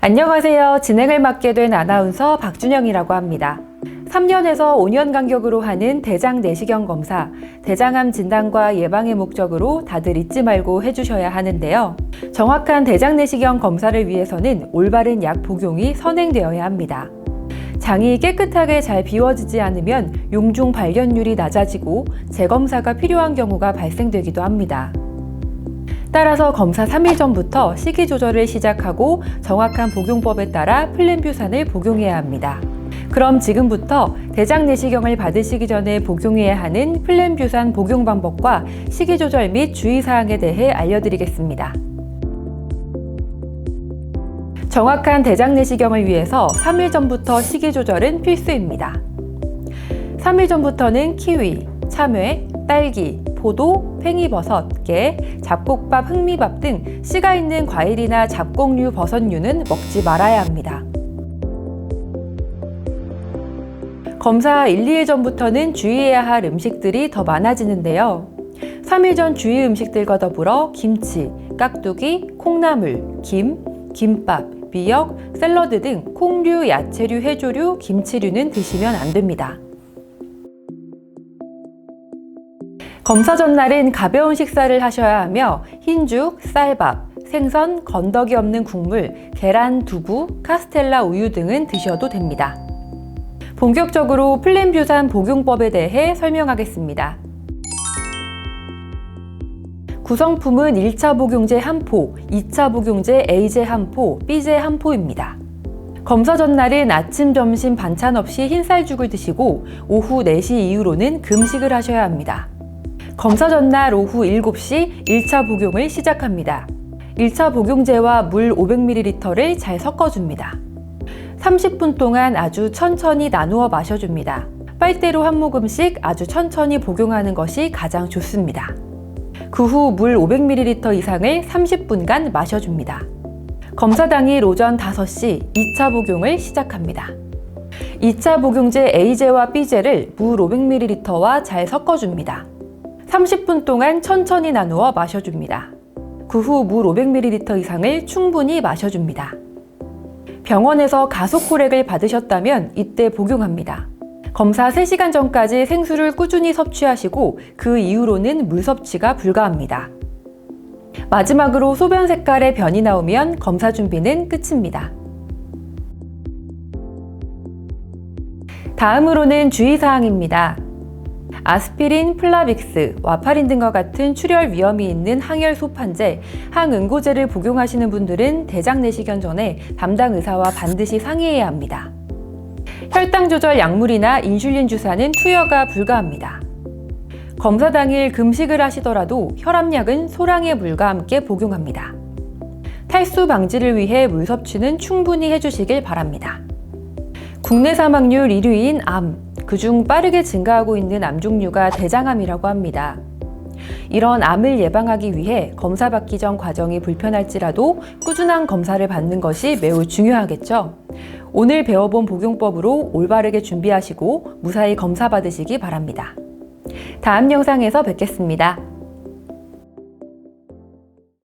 안녕하세요. 진행을 맡게 된 아나운서 박준영이라고 합니다. 3년에서 5년 간격으로 하는 대장 내시경 검사, 대장암 진단과 예방의 목적으로 다들 잊지 말고 해주셔야 하는데요. 정확한 대장 내시경 검사를 위해서는 올바른 약 복용이 선행되어야 합니다. 장이 깨끗하게 잘 비워지지 않으면 용중 발견율이 낮아지고 재검사가 필요한 경우가 발생되기도 합니다. 따라서 검사 3일 전부터 식이 조절을 시작하고 정확한 복용법에 따라 플랜뷰산을 복용해야 합니다. 그럼 지금부터 대장 내시경을 받으시기 전에 복용해야 하는 플랜뷰산 복용 방법과 식이 조절 및 주의 사항에 대해 알려드리겠습니다. 정확한 대장 내시경을 위해서 3일 전부터 식이 조절은 필수입니다. 3일 전부터는 키위, 참외, 딸기, 포도, 팽이버섯, 깨, 잡곡밥, 흑미밥 등 씨가 있는 과일이나 잡곡류, 버섯류는 먹지 말아야 합니다. 검사 1, 2일 전부터는 주의해야 할 음식들이 더 많아지는데요. 3일 전 주의 음식들과 더불어 김치, 깍두기, 콩나물, 김, 김밥, 미역, 샐러드 등 콩류, 야채류, 해조류, 김치류는 드시면 안 됩니다. 검사 전날은 가벼운 식사를 하셔야 하며 흰죽, 쌀밥, 생선, 건더기 없는 국물, 계란, 두부, 카스텔라 우유 등은 드셔도 됩니다. 본격적으로 플랜뷰산 복용법에 대해 설명하겠습니다. 구성품은 1차 복용제 한 포, 2차 복용제 A제 한 포, B제 한 포입니다. 검사 전날은 아침, 점심 반찬 없이 흰쌀죽을 드시고 오후 4시 이후로는 금식을 하셔야 합니다. 검사 전날 오후 7시 1차 복용을 시작합니다. 1차 복용제와 물 500ml를 잘 섞어줍니다. 30분 동안 아주 천천히 나누어 마셔줍니다. 빨대로 한 모금씩 아주 천천히 복용하는 것이 가장 좋습니다. 그 후 물 500ml 이상을 30분간 마셔줍니다. 검사 당일 오전 5시 2차 복용을 시작합니다. 2차 복용제 A제와 B제를 물 500ml와 잘 섞어줍니다. 30분 동안 천천히 나누어 마셔줍니다. 그 후 물 500ml 이상을 충분히 마셔줍니다. 병원에서 가속호렉을 받으셨다면 이때 복용합니다. 검사 3시간 전까지 생수를 꾸준히 섭취하시고 그 이후로는 물 섭취가 불가합니다. 마지막으로 소변 색깔의 변이 나오면 검사 준비는 끝입니다. 다음으로는 주의사항입니다. 아스피린, 플라빅스, 와파린 등과 같은 출혈 위험이 있는 항열 소판제, 항응고제를 복용하시는 분들은 대장 내시경 전에 담당 의사와 반드시 상의해야 합니다. 혈당 조절 약물이나 인슐린 주사는 투여가 불가합니다. 검사 당일 금식을 하시더라도 혈압약은 소량의 물과 함께 복용합니다. 탈수 방지를 위해 물 섭취는 충분히 해주시길 바랍니다. 국내 사망률 1위인 암, 그중 빠르게 증가하고 있는 암 종류가 대장암이라고 합니다. 이런 암을 예방하기 위해 검사 받기 전 과정이 불편할지라도 꾸준한 검사를 받는 것이 매우 중요하겠죠. 오늘 배워본 복용법으로 올바르게 준비하시고 무사히 검사 받으시기 바랍니다. 다음 영상에서 뵙겠습니다.